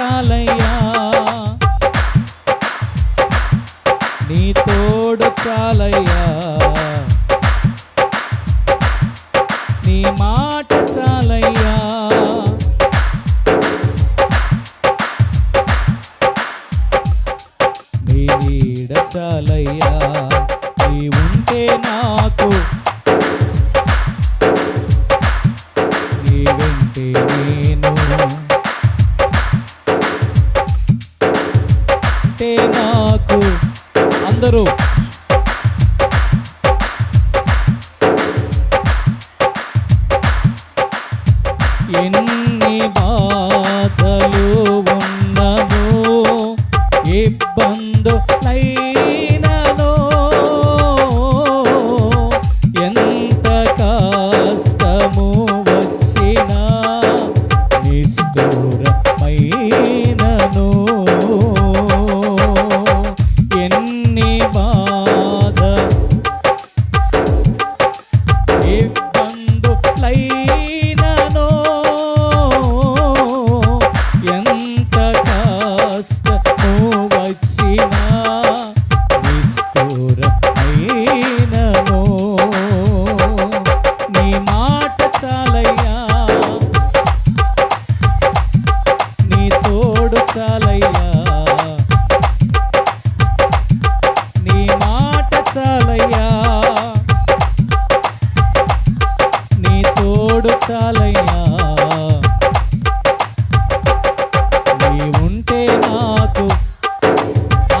చాలయ్యా. నీ తోడు చాలయ్యా. నీ మాట చాలయ్యా. అంటే నాకు అందరూ. ఎన్ని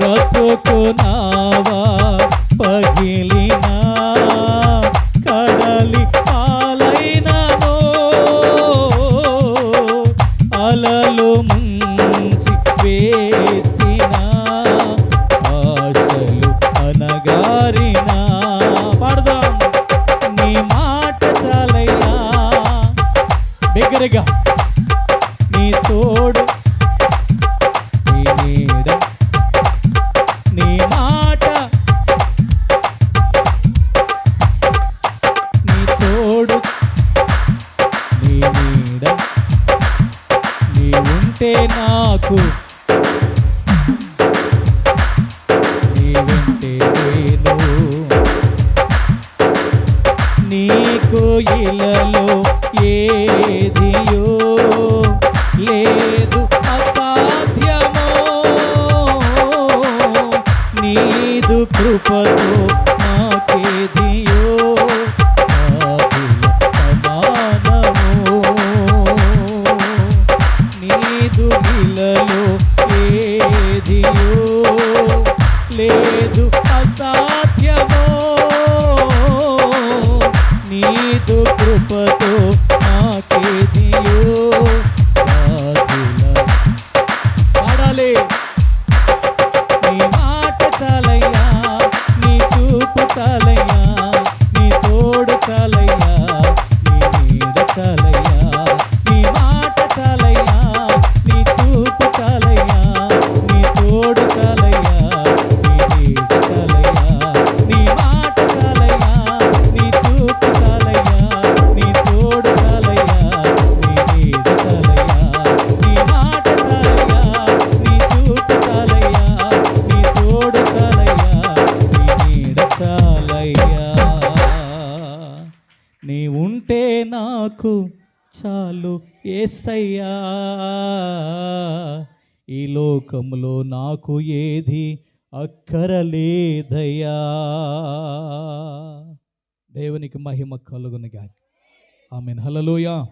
బ్రతుకునావా పగిలినా కడలి పాలైనను అలలు ముంచి వేసిన ఆశలు అనగారినా పాడదాం. నీ మాట చాలయ్యా 呜。నీ ఉంటే నాకు చాలు ఏసయ్యా. ఈ లోకంలో నాకు ఏది అక్కరలేదయ్యా. దేవునికి మహిమ కలుగునిగా ఆమె హలలోయా